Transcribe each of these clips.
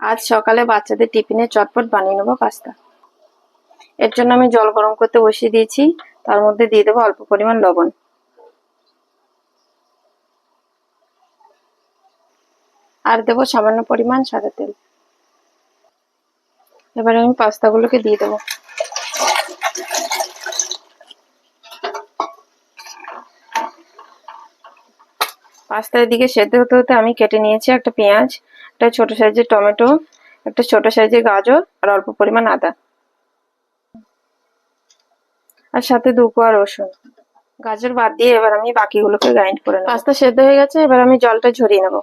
আজ সকালে বাচ্চাদের টিফিনে চটপট বানিয়ে নেব পাস্তা। এর জন্য আমি জল গরম করতে বসিয়ে দিয়েছি, তার মধ্যে দিয়ে দেবো অল্প পরিমাণ লবণ। আর দেবো সামান্য পরিমাণ সাদা তেল। এবারে আমি পাস্তাগুলোকে দিয়ে দেবো। পাস্তা এদিকে সেদ্ধ হতে হতে আমি কেটে নিয়েছি একটা পেঁয়াজ, একটা ছোট সাইজের টমেটো, একটা ছোট সাইজের গাজর আর অল্প পরিমাণ আদা। আর সাথে দু কোয়া রসুন। গাজর বাদ দিয়ে এবার আমি বাকিগুলোকে গ্রাইন্ড করে নেব। পাস্তা সেদ্ধ হয়ে গেছে, এবার আমি জলটা ঝরিয়ে নেব।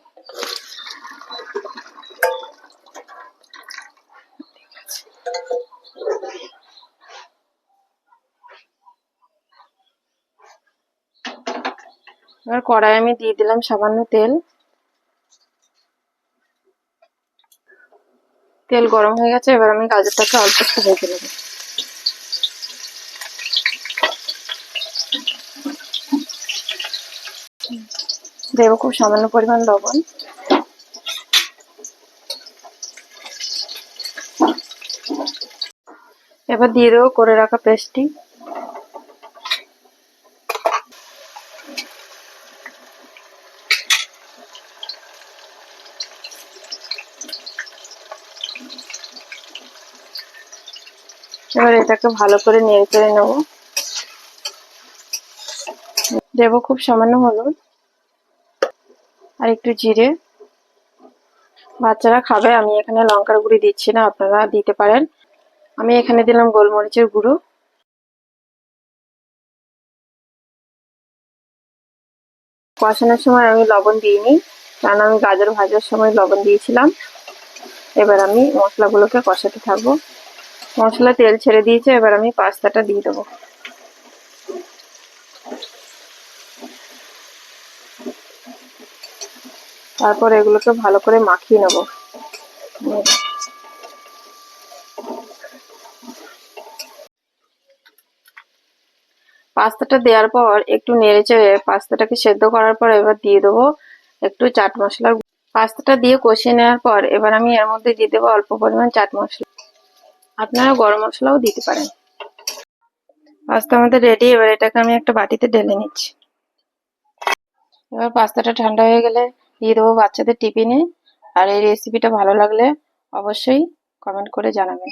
এবার কড়াই আমি দিয়ে দিলাম সামান্য তেল। তেল গরম হয়ে গেছে, এবার আমি গাজরটাকে অল্প একটু ভেজে নেব। দেব খুব সামান্য পরিমাণ লবণ। এবার দিয়ে দেবো করে রাখা পেস্টটি। এবার এটাকে ভালো করে নেড়ে চেড়ে নেব। দেব খুব সামান্য হলুদ আর একটু জিরে। বাচ্চারা খাবে, আমি এখানে লঙ্কার গুঁড়ি দিচ্ছি না, আপনারা দিতে পারেন। আমি এখানে দিলাম গোলমরিচের গুঁড়ো। কষানোর সময় আমি লবণ দিইনি, কারণ আমি গাজর ভাজার সময় লবণ দিয়েছিলাম। এবার আমি মশলাগুলোকে কষাতে থাকব। মশলা তেল ছেড়ে দিয়েছে, এবার আমি পাস্তাটা দিয়ে দেবো। তারপর এগুলোকে ভালো করে মাখিয়ে নেব। পাস্তাটা দেওয়ার পর একটু নেড়ে চেড়ে পাস্তাটাকে সেদ্ধ করার পর এবার দিয়ে দেবো একটু চাট মশলা পাস্তাটা দিয়ে কষিয়ে নেওয়ার পর এবার আমি এর মধ্যে দিয়ে দেবো অল্প পরিমাণ চাট মশলা। আপনারা গরম মশলাও দিতে পারেন। পাস্তা আমাদের রেডি এবার এটাকে আমি একটা বাটিতে ঢেলে নিচ্ছি। এবার পাস্তাটা ঠান্ডা হয়ে গেলে দিয়ে দেবো বাচ্চাদের টিফিনে। আর এই রেসিপিটা ভালো লাগলে অবশ্যই কমেন্ট করে জানাবেন।